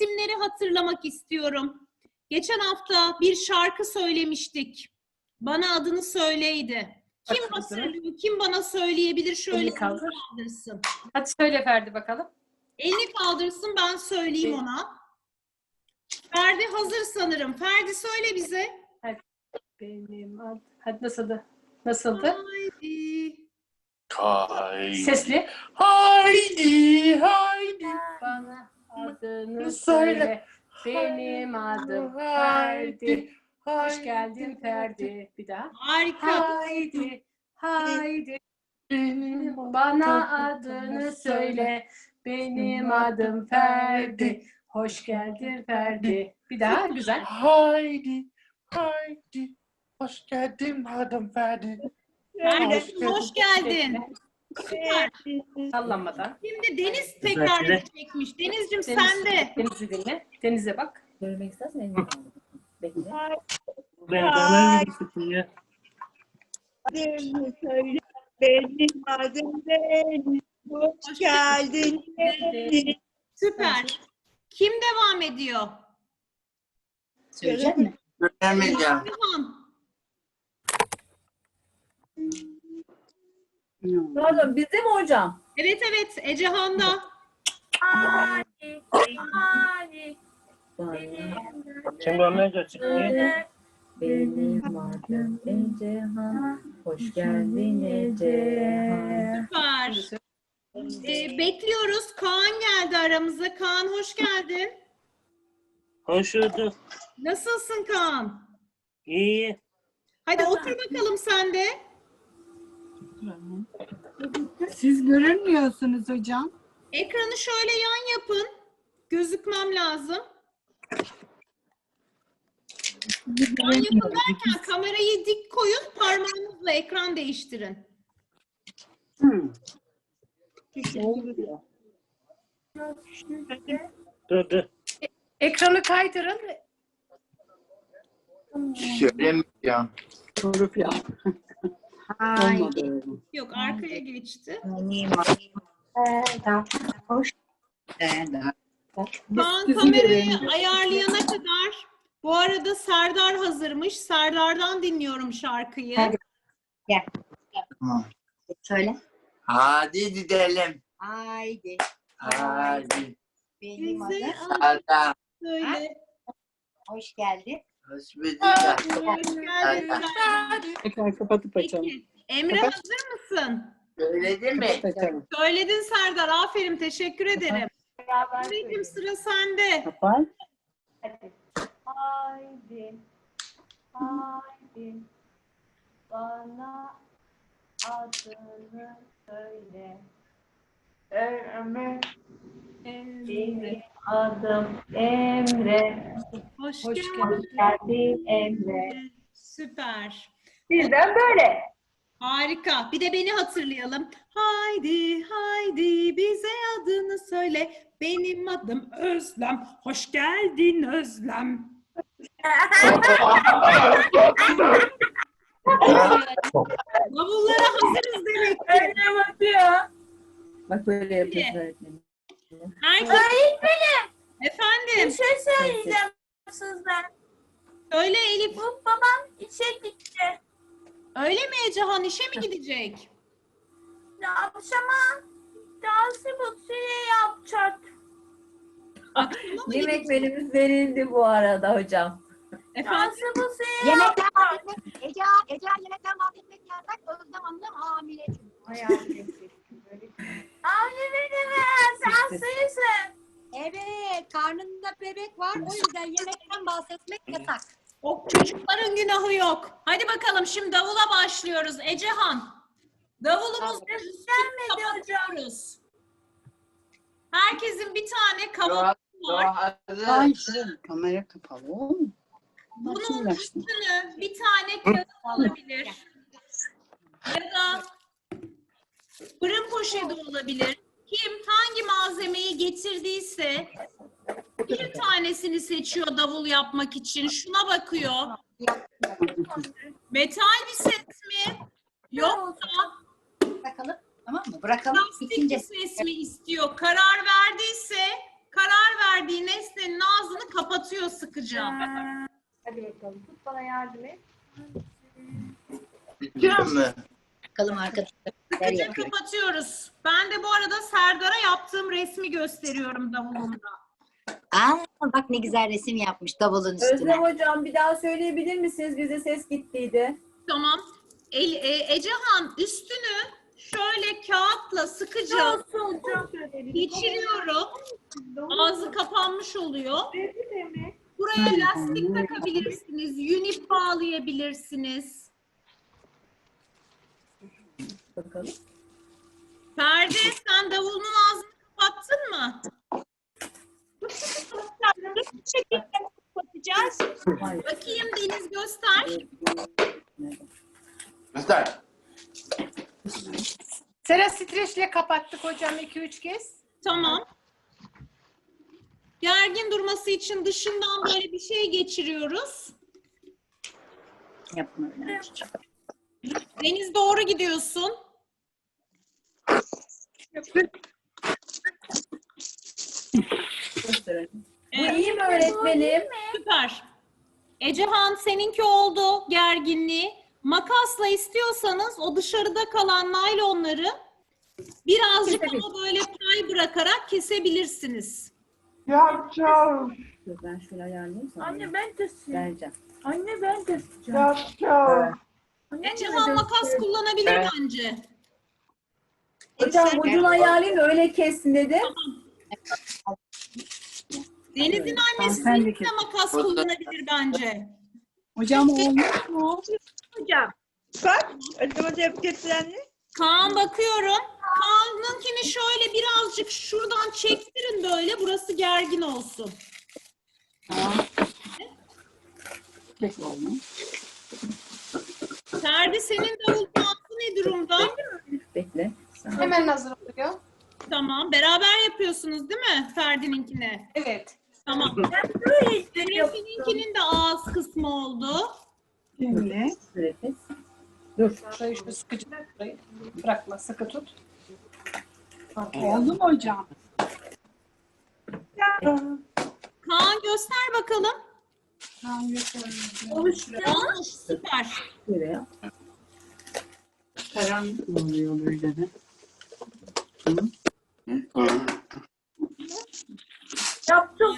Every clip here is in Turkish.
İsimleri hatırlamak istiyorum. Geçen hafta bir şarkı söylemiştik. Bana adını söyleydi. Kim hatırlıyor? Kim bana söyleyebilir? Şöyle Elini elini kaldır. kaldırsın. Hadi söyle Ferdi bakalım. Elini kaldırsın ben söyleyeyim Evet. ona. Ferdi hazır sanırım. Ferdi söyle bize. Benim ad... Hadi nasıldı? Nasıldı? Haydi. Haydi. Sesli. Haydi, haydi. Bana adını Söyle. Benim adım Ferdi. Hoş geldin Ferdi. Bir daha. Harika. Haydi. Haydi. Benim Bana adını söyle. Benim adım Ferdi. Hoş geldin Ferdi. Bir daha güzel. Haydi, haydi. Hoş geldin adım Ferdi. Ferdi hoş geldin. Süper. Sallanmadan. Şimdi Deniz tekrar edecekmiş. Deniz'cim sen de. Deniz'i dinle. Deniz'e bak. Söylemek istersen elini kaldır. Bekle. Ben bana gibi sıkılıyor. Adını söyle, benim adım Deniz. Hoş geldin Deniz. Süper. Kim devam ediyor? Söyleyecek mi? Bilemeyeceğim. Tamam. Pardon bizde mi hocam? Evet evet Ecehan'da. Şimdi ondan önce çıkıyor. Benim adım Ecehan. Hoş geldin Ecehan. Süper. Ee, bekliyoruz. Kaan geldi aramıza. Kaan hoş geldin. Hoş bulduk. Nasılsın Kaan? İyi. Hadi otur bakalım sen de. Siz görünmüyorsunuz hocam. Ekranı şöyle yan yapın. Gözükmem lazım. Yan yapın derken kamerayı dik koyun, parmağınızla ekran değiştirin. Dur dur. Ekranı kaydırın. Söylemiyorum. Grup ya. Olmadı öyle. Yok arkaya geçti. Kaan Sizi kamerayı görelim. ayarlayana kadar bu arada Serdar hazırmış. Serdar'dan dinliyorum şarkıyı. Hadi. Tamam. Söyle. Hadi gidelim. Haydi. Hadi. Benim Bize adım. Hadi. söyle. Hoş geldin. Ekran kapatıp açalım. Peki. Emre hazır mısın? Söyledin mi? Açalım. Söyledin Serdar. Aferin. Teşekkür ederim. Emre'cim sıra sende. Kapat. Haydi, haydi, bana adını söyle. Emre, benim adım Emre. Hoş, Hoş geldin. geldin Emre. Süper. Bizden böyle. Harika. Bir de beni hatırlayalım. Haydi haydi bize adını söyle. Benim adım Özlem. Hoş geldin Özlem. Bak böyle yapıyoruz öğretmenim. Herkes... Efendim. şey söyleyeceğim sizden. Söyle Elif. Bu babam işe gitti. Öyle mi Ecehan? işe mi gidecek? Akşama dansı mutluya yapacak. Yemek menümüz verildi bu arada hocam. Efendim? Dansı mutluya Yemekten bahsetmek, Ece, Ece yemekten bahsetmek yasak. Özlem Hanım hamile çünkü. Abi benim dansıysın. Evet, karnında bebek var. O yüzden yemekten bahsetmek yasak. O çocukların günahı yok. Hadi bakalım şimdi davula başlıyoruz. Ecehan. Davulumuz Gelmedi hocam. kapatıyoruz. Herkesin bir tane kavanozu var. doğa hazır. şey, kamera kapalı oğlum. Bunun üstünü bir tane kağıt olabilir. Ya da fırın poşeti olabilir. Kim hangi malzemeyi getirdiyse bir tanesini seçiyor davul yapmak için. Şuna bakıyor. Metal bir set mi? Yoksa Bırakalım. Tamam mı? Bırakalım. plastik bir İkinci. ses mi istiyor? Karar verdiyse karar verdiği nesnenin kapatıyor sıkıca. Hadi bakalım. Tut bana yardım et. Bitiyor mu? Bakalım arkadaşlar yapıyor. kapatıyoruz. Ben de bu arada Serdar'a yaptığım resmi gösteriyorum davulumda. Aa, bak ne güzel resim yapmış davulun üstüne. Özlem hocam bir daha söyleyebilir misiniz? Bize ses gittiydi. Tamam. El, e, Ecehan üstünü şöyle kağıtla sıkıca geçiriyorum. Ağzı kapanmış oluyor. Buraya lastik takabilirsiniz. Unip bağlayabilirsiniz. Bakalım. Ferdi sen davulun ağzını kapattın mı? Bu şekilde kapatacağız. Bakayım Deniz göster. Göster. Sıra streçle kapattık hocam 2-3 kez. Tamam. Gergin durması için dışından böyle bir şey geçiriyoruz. Yapma öyle. Deniz doğru gidiyorsun. Gösterelim. Bu iyi mi öğretmenim? süper. Ecehan seninki oldu gerginliği. Makasla istiyorsanız o dışarıda kalan naylonları birazcık ama böyle pay bırakarak kesebilirsiniz. Yapacağım. Dur ben şöyle ayarlayayım sana. Anne ben keseceğim. Vereceğim. Anne ben keseceğim. Yapacağım. Anne Ecehan makas kullanabilir bence. Hocam ucunu ayarlayayım öyle kessin dedim. Deniz'in annesi sen de makas kullanabilir bence. Hocam olmuş mu? hocam. Bak. Acaba hep getiren ne? Kaan bakıyorum. Kaan'ınkini şöyle birazcık şuradan çektirin böyle. Burası gergin olsun. Olmuş. Ferdi senin davulun altı ne durumda? Hemen hazır oluyor. Tamam. Beraber yapıyorsunuz değil mi Ferdi'ninkine? Evet. Tamam. Emre'ninkinin de ağız kısmı oldu. Şimdi Şöyle. Dur. Şurayı şu sıkıcı burayı. Bırakma sıkı tut. oldu mu hocam? Kaan göster bakalım. Tamam gösterelim. Olmuş. Süper. Karanlık mı oluyor böyle de? Yaptım.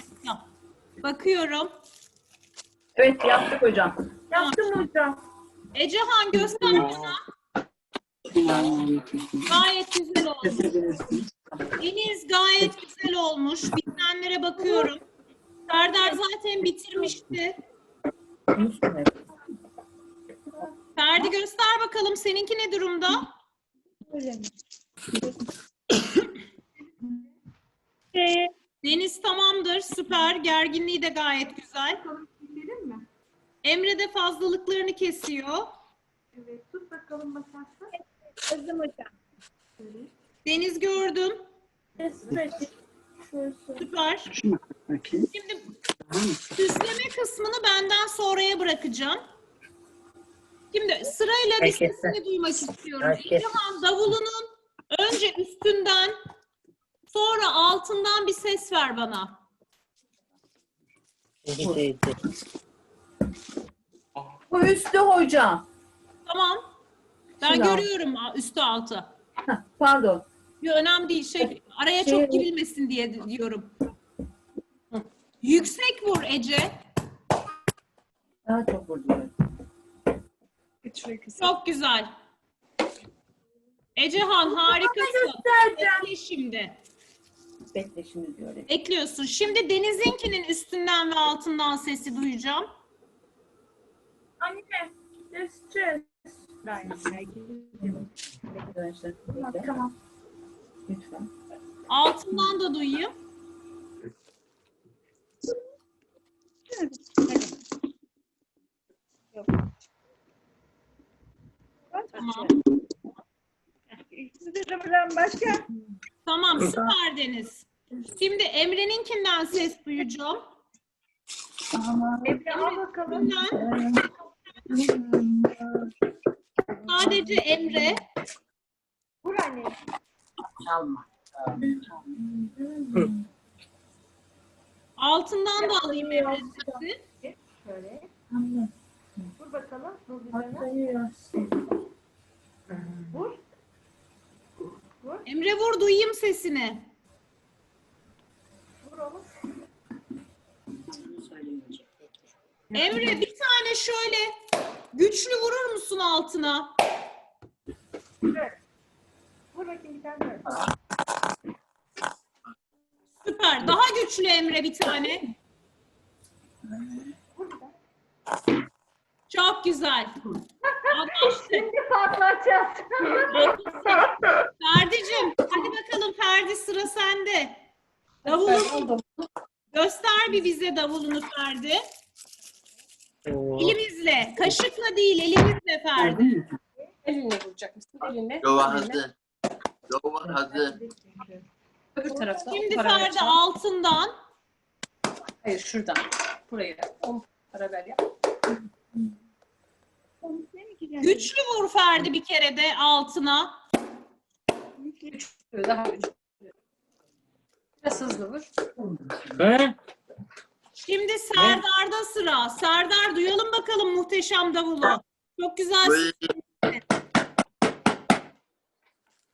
Bakıyorum. Evet yaptık hocam. Yaptım hocam. Ecehan göster bana. Gayet güzel olmuş. Deniz gayet güzel olmuş. Bitenlere bakıyorum. Serdar zaten bitirmişti. Ferdi göster bakalım seninki ne durumda? Deniz tamamdır. Süper. Gerginliği de gayet güzel. Emre de fazlalıklarını kesiyor. Evet. Tut bakalım makasla. Deniz gördüm. Streç. Şurası. Süper. Şimdi süsleme kısmını benden sonraya bırakacağım. Şimdi sırayla bir Herkese. sesini duymak istiyorum. Herkes. İlhan davulunun önce üstünden sonra altından bir ses ver bana. Bu üstü hocam. Tamam. Ben al. görüyorum üstü altı. Heh, Pardon. Yok, önemli değil. Şey, araya Şey- çok girilmesin diye di- diyorum. Yüksek vur Ece. Daha çok vurdum. Çok güzel. Ecehan harikasın. Bekle şimdi. Bekle şimdi diyor. Ekliyorsun. Şimdi Deniz'inkinin üstünden ve altından sesi duyacağım. Anne. Tamam. Lütfen. Altından da duyayım. Tamam. başka. Tamam süper Deniz. Şimdi Emre'ninkinden ses duyacağım. Emre al bakalım. Bundan sadece Emre. Vur anne. Çalma. Altından da alayım Emre sesi. Şöyle. Anne. Vur bakalım. Vur üzerine. Hatayı Vur. Emre vur duyayım sesini. Emre bir tane şöyle güçlü vurur musun altına? Evet. Vur bakayım bir tane. Süper. Daha güçlü Emre bir tane. Vur bir tane. Çok güzel. Anlaştık. Şimdi patlatacağız. Ferdi'cim hadi bakalım Ferdi sıra sende. Davulunu göster bir bize davulunu Ferdi. Elimizle. Kaşıkla değil elimizle Ferdi. Elinle vuracak mısın? Elinle. Elinle. hazır. Dova hazır. Öbür tarafta. Şimdi Ferdi altından. Hayır şuradan. Buraya. 10 para ver yap. Güçlü vur Ferdi bir kere de altına. Böyle daha güçlü. Vur. Ha? Şimdi Serdar'da sıra. Serdar duyalım bakalım muhteşem davulu. Çok güzel.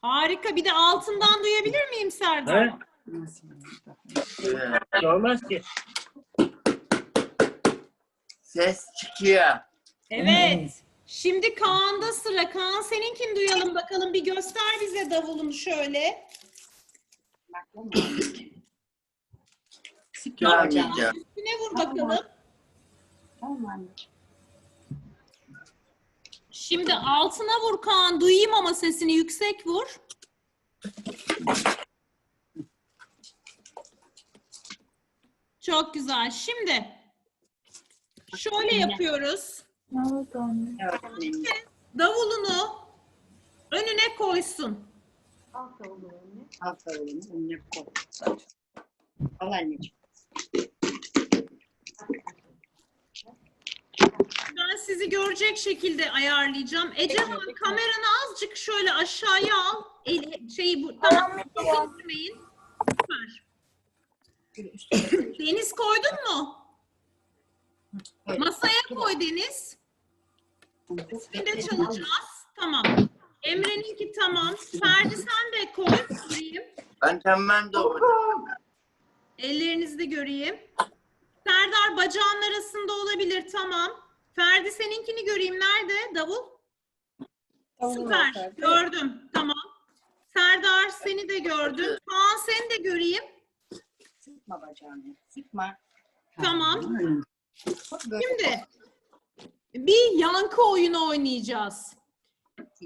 Harika. Bir de altından duyabilir miyim Serdar? Bir şey olmaz ki. ses çıkıyor. Evet. Şimdi Kaan'da sıra. Kaan seninkini duyalım bakalım. Bir göster bize davulunu şöyle. Görmeyeceğim. Üstüne vur bakalım. Şimdi altına vur Kaan. Duyayım ama sesini yüksek vur. Çok güzel. Şimdi şöyle yapıyoruz. Ne oldu anne? Davulunu önüne koysun. Al tavuğu önüne. Aferin, önüne koy. Al anneciğim. Ben sizi görecek şekilde ayarlayacağım. Ecehan kameranı azıcık şöyle aşağıya al. El, şeyi bu tamam. İndirmeyin. Süper. Deniz koydun mu? Evet. Masaya koy Deniz. Üstünde çalacağız. Tamam. Emre'ninki tamam. Ferdi sen de koy. Göreyim. Ben hemen dova. Ellerinizi de göreyim. Serdar bacağın arasında olabilir. Tamam. Ferdi seninkini göreyim. Nerede? Davul. Tavuğu Süper. Gördüm. Tamam. Serdar seni de gördüm. Kaan seni de göreyim. Sıkma bacağını. Sıkma. Tamam. Şimdi bir yankı oyunu oynayacağız.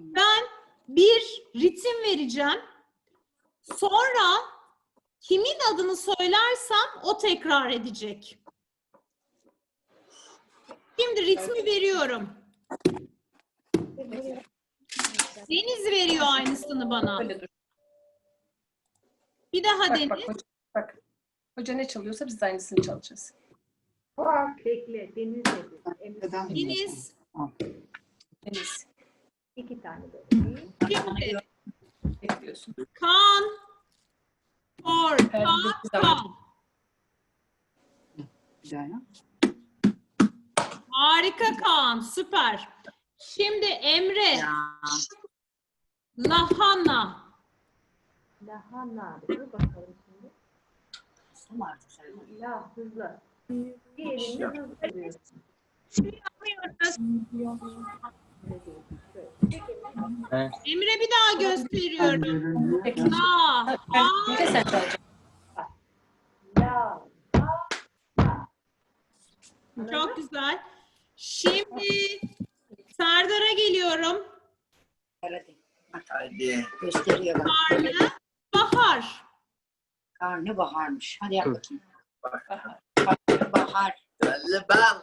Ben bir ritim vereceğim. Sonra kimin adını söylersem o tekrar edecek. Şimdi ritmi veriyorum. Deniz veriyor aynısını bana. Bir daha Bak bak Deniz. hoca, bak. Hoca ne çalıyorsa biz de aynısını çalacağız. Bak. Bekle. Deniz dedi. Deniz. Deniz. İki tane. Şimdi Bekliyorsun. Kaan. Or. Ferdi Kaan. bir daha yap. Harika Kaan. Süper. Şimdi Emre. Ya. Lahana. Lahana. Dur bakalım şimdi. La hızlı. Elinde hızlı vuruyorsun. Emre bir daha gösteriyorum. La. De sen çalacaksın. Çok güzel. Şimdi Serdar'a geliyorum. Hadi. Hadi. Gösteriyor bak. Karnı bahar. Karnı baharmış. Hadi yap bakayım. Bahar. Karnı bahar. Belli bal.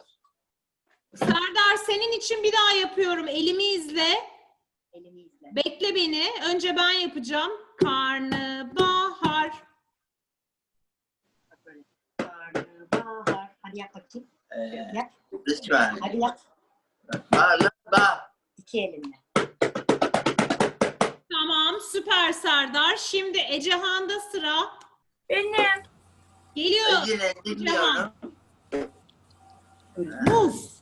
Serdar senin için bir daha yapıyorum. Elimi izle. Elimi izle. Bekle beni. Önce ben yapacağım. Karnı bahar. Bak böyle. Karnı bahar. Hadi yap bakayım. Ee, Yap. lütfen. Hadi yap. Bal. İki elinle. Tamam süper Serdar. Şimdi Ecehan'da sıra. Benim. Geliyor. Dinliyorum. Muz.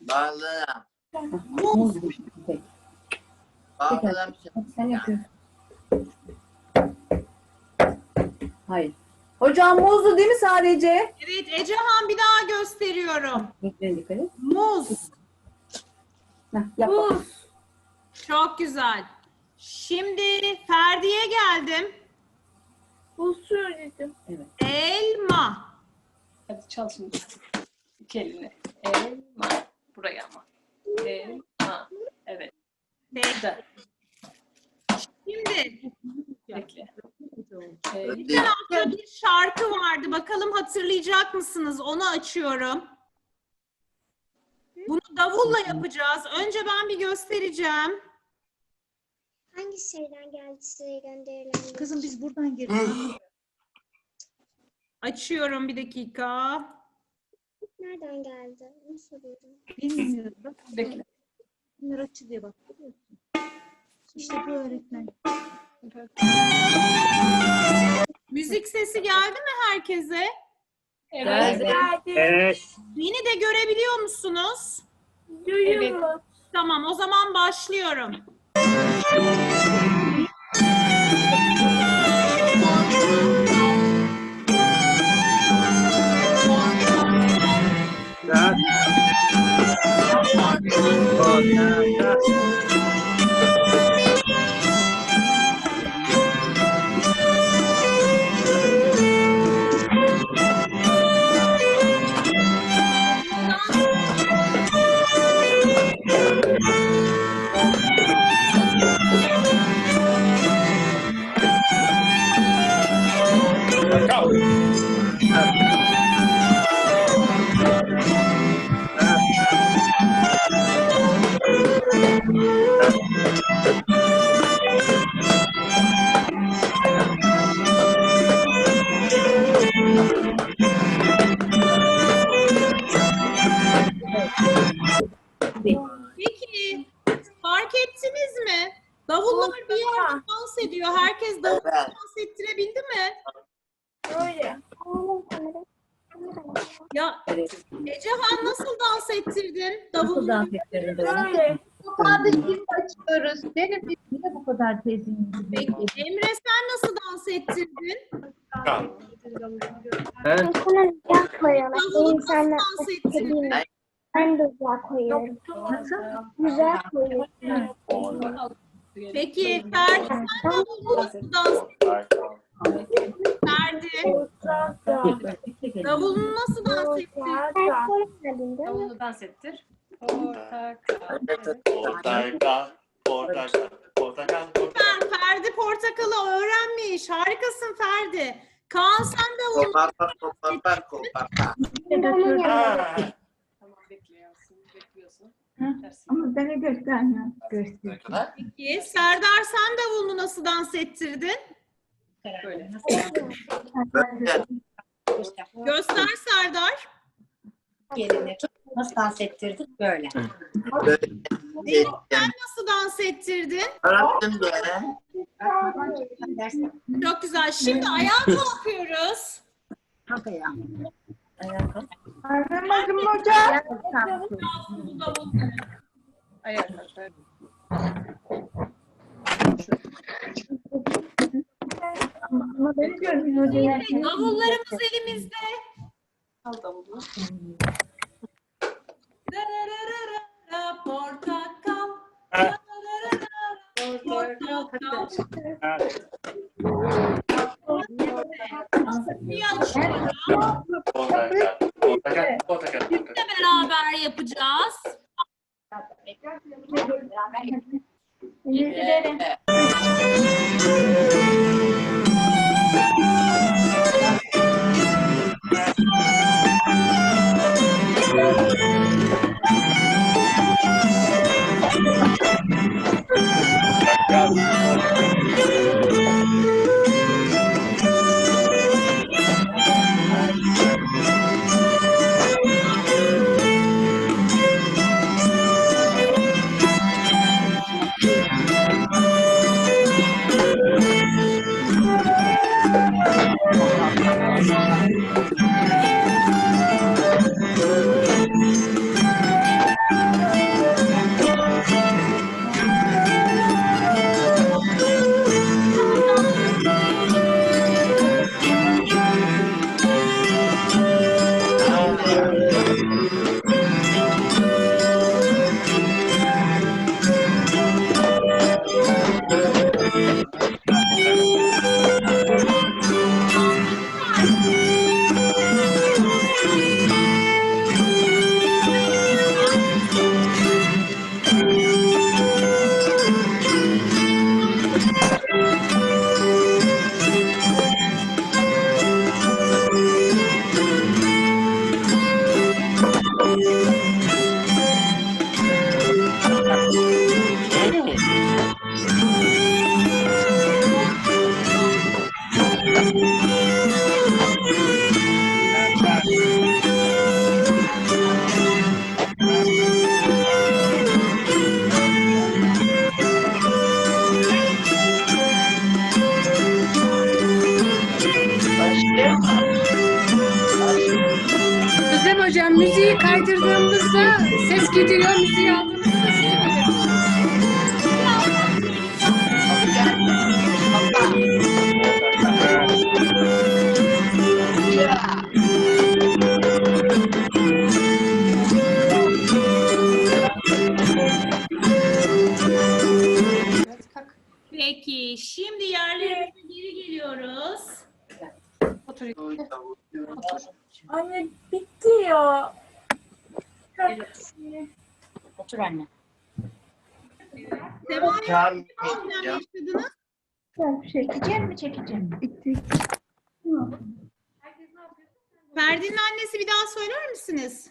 Bağlığım. Muz. Hadi sen yapıyorsun. Hayır. Hocam muzlu değil mi sadece? Evet Ecehan bir daha gösteriyorum. Renklerine dikkat et. Muz. Heh, yap bakalım. Çok güzel. Şimdi Ferdi'ye geldim. Bu söyledim. Elma. Hadi çal şimdi. İki eline. Elma. Buraya ama. Elma. Evet. Güzel. Şimdi Bekle. Elma. altta bir şarkı vardı. Bakalım hatırlayacak mısınız? Onu açıyorum. Bunu davulla yapacağız. Önce ben bir göstereceğim. Hangi şeyden geldi size gönderilen? Kızım biz buradan girdik. Açıyorum bir dakika. Nereden geldi? Onu soruyorum. Bilmiyorum. Bak Bekle. bunlar açı diye bak. İşte bu öğretmen. Müzik sesi geldi mi herkese? Evet. Evet. Beni de görebiliyor musunuz? Evet. Tamam o zaman başlıyorum. 高。Kadar tezin Peki Emre sen nasıl dans ettirdin? Ben Sana koyuyorlar. Davulu nasıl dans ettirdin? Ben de güzel koyuyorum. Güzel koyuyorum. Peki Ferdi sen davulu nasıl dans Ferdi davulunu nasıl dans ettin? Ben koymadım değil mi? Davulu dans ettir. Portakal. Evet. Portakal, portakal. Süper, Ferdi portakalı öğrenmiş. Harikasın Ferdi. Kaan sen kopapa, kopapa. Onun yanında. Ha, Tamam bekliyorsun. Bekliyorsun. Ama bana göstermiyor. kadar? Peki Serdar sen davulunu nasıl dans ettirdin? Böyle. Böyle. Göster Serdar. Elini tut. Nasıl dans ettirdik? Böyle. Böyle. Sen nasıl dans ettirdin? Diye. Dersin. Çok güzel. Şimdi ayağa kalkıyoruz. Kalk ayağa. Anlamadım hocam. Ayağa kalk. Ama beni görmüyor hocam. Davullarımız elimizde. Al davulu. Portakal. Portakal. Evet. Portakal. Portakal. Portakal. Hep beraber yapacağız. Beraber. Anne bitti ya. Otur anne. Problem yaşadınız. Çekeceğim mi çekeceğim mi? Ferdi'nin annesi bir daha söyler misiniz?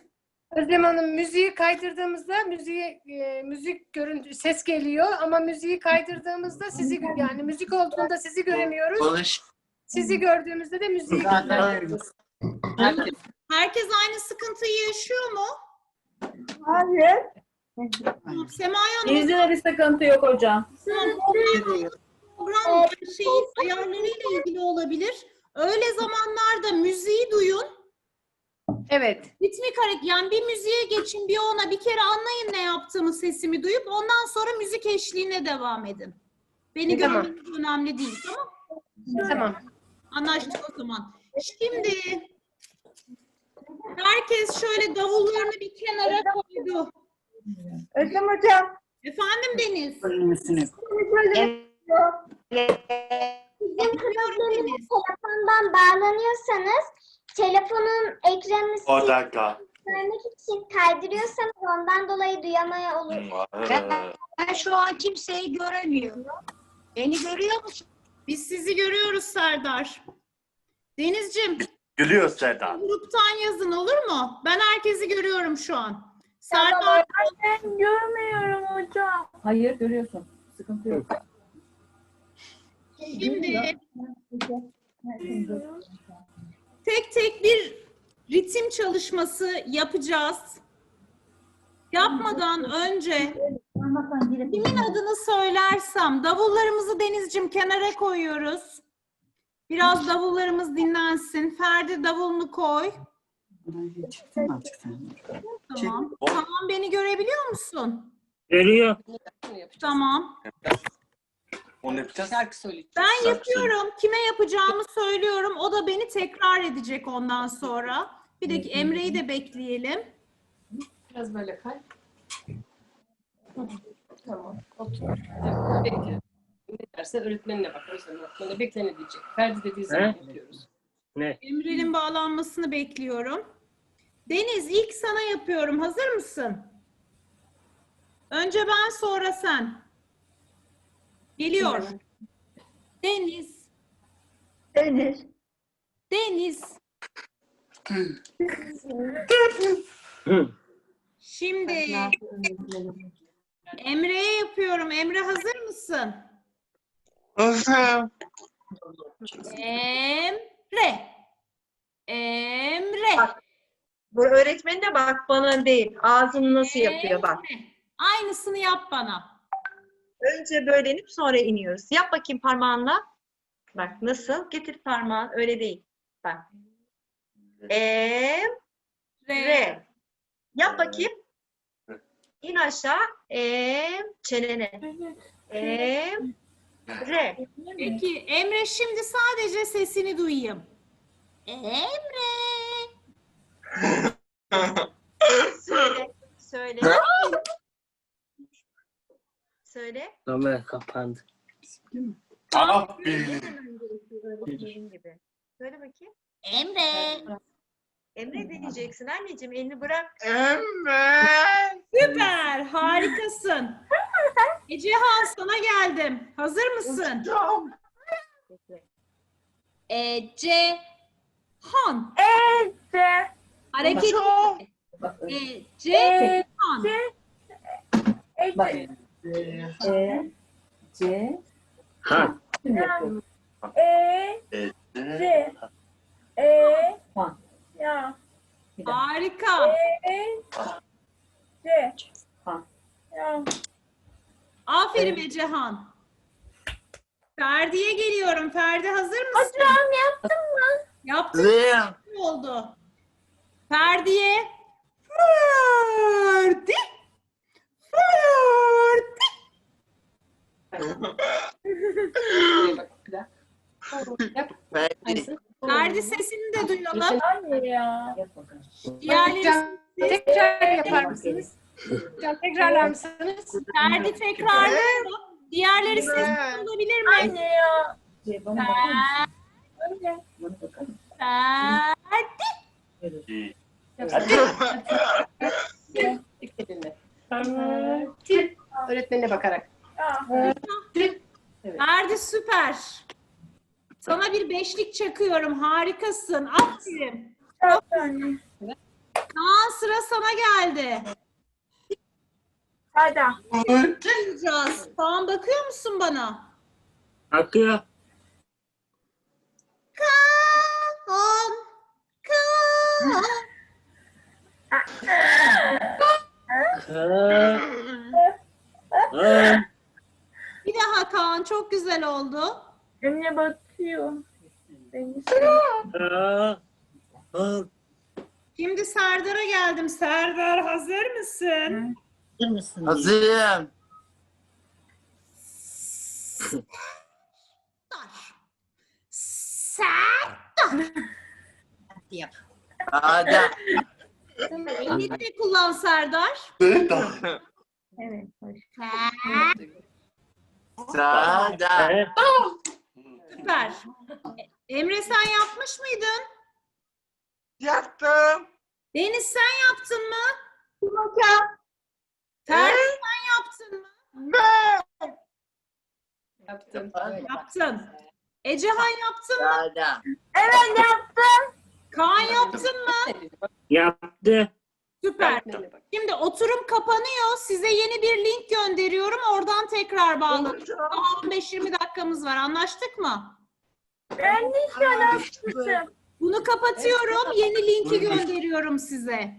Özlem Hanım müziği kaydırdığımızda müziği e, müzik görüntü ses geliyor ama müziği kaydırdığımızda sizi yani müzik olduğunda sizi göremiyoruz. Konuş. Sizi gördüğümüzde de müziği kaydırıyoruz. Herkes aynı sıkıntıyı yaşıyor mu? Hayır. Tamam, Sema'ya Hanım Bizde de bir sıkıntı yok hocam. program şeyin ayarlarıyla ilgili olabilir. Öyle zamanlarda müziği duyun. Evet. Ritmik hareket yani bir müziğe geçin bir ona bir kere anlayın ne yaptığımı sesimi duyup ondan sonra müzik eşliğine devam edin. Beni Tamam. görmeniz önemli değil tamam Tamam. Anlaştık o zaman. Şimdi herkes şöyle davullarını bir kenara koydu. Özlem hocam. Efendim Deniz. Bölümüsünü. Dinliyorum Deniz. Telefondan bağlanıyorsanız telefonun ekranını Portakal. silmek için kaydırıyorsanız ondan dolayı duyamaya olur. Ben şu an kimseyi göremiyorum. Beni görüyor musun? Biz sizi görüyoruz Serdar. Denizciğim Gülüyor Seda. gruptan yazın olur mu? Ben herkesi görüyorum şu an. Serdar Ben görmüyorum hocam. Hayır görüyorsun. Sıkıntı yok. şimdi tek tek bir ritim çalışması yapacağız. Yapmadan önce kimin adını söylersem davullarımızı Denizciğim kenara koyuyoruz. Biraz davullarımız dinlensin. Ferdi davulunu koy. Tamam. Tamam beni görebiliyor musun? Geliyor. Tamam. Onu yapacağız. Şarkı söyleyeceğim. Ben yapıyorum. Kime yapacağımı söylüyorum. O da beni tekrar edecek ondan sonra. Bir de Emre'yi de bekleyelim. Biraz böyle kay. Tamam. Otur. Bekle. Ne derse öğretmenine bak. Öğretmenine bekle ne diyecek. Ferdi dediği zaman He? yapıyoruz. Ne? Emre'nin bağlanmasını bekliyorum. Deniz ilk sana yapıyorum. Hazır mısın? Önce ben sonra sen. Geliyor. Deniz. Deniz. Deniz. Hı. Şimdi Emre'ye yapıyorum. Emre hazır mısın? Emre. Emre. Bu öğretmenine bak bana değil. Ağzını nasıl yapıyor bak. Emre. Aynısını yap bana. Önce böyle inip sonra iniyoruz. Yap bakayım parmağınla. Bak nasıl? Getir parmağın. Öyle değil. Bak. Em, re. Yap bakayım. İn aşağı. Em, çenene. Em, re. Peki Emre şimdi sadece sesini duyayım. Emre. Söyle. Söyle. Söyle. Kamera kapandı. Aferin. Dediğin gibi. Söyle bakayım. Emre. Emre diyeceksin anneciğim. Elini bırak. Süper. Harikasın. Ecehan sana geldim. Hazır mısın? Ecehan. Ece. Hareket. Bak. Ecehan. Bak. E, C. Ha. Şimdi yapıyorum. E, E, C. Ya. Bir daha. Harika. E. C. Ha. Ya. Aferin Ecehan. Ferdi'ye geliyorum. Ferdi hazır mısın? Hocam yaptım mı? Yaptın mı oldu? Ferdi'ye. Ferdi. Ferdi. Ferdi. Ferdi sesini de duyalım. Anne ya. Diğerleri Hocam tekrar yapar mısınız? Tekrarlar mısınız? Ferdi tekrarlayalım. Diğerleri sesli olabilir mi? Anne ya. Dikkat edin. Ferdi. Öğretmenine bakarak. Ferdi süper. Sana bir beşlik çakıyorum. Harikasın. Aferin. Anne. Kaan sıra sana geldi. Hadi. Bakacağız. Kaan bakıyor musun bana? Akıyor. Kaan. Kaan. Ha. Bir daha Kaan. Çok güzel oldu. Anne bakıyor. Beni Ha. Ha. Şimdi Serdar'a geldim. Serdar hazır mısın? Hazır mısın? Hazırım. Serdar. Yap. Ada. Elini de kullan Serdar. Seda. Evet. hoş. Sada. Süper. Emre sen yapmış mıydın? Yaptım. Deniz sen yaptın mı? Hocam. Ferdi sen yaptın mı? Yaptım. Yaptın. Ecehan yaptın mı? Evet yaptım. Kaan yaptın mı? Yaptı. Süper. Şimdi oturum kapanıyor. Size yeni bir link gönderiyorum. Oradan tekrar bağlanın. Daha 15-20 dakikamız var. Anlaştık mı? Ben de şöyle Bunu kapatıyorum. Yeni linki gönderiyorum size.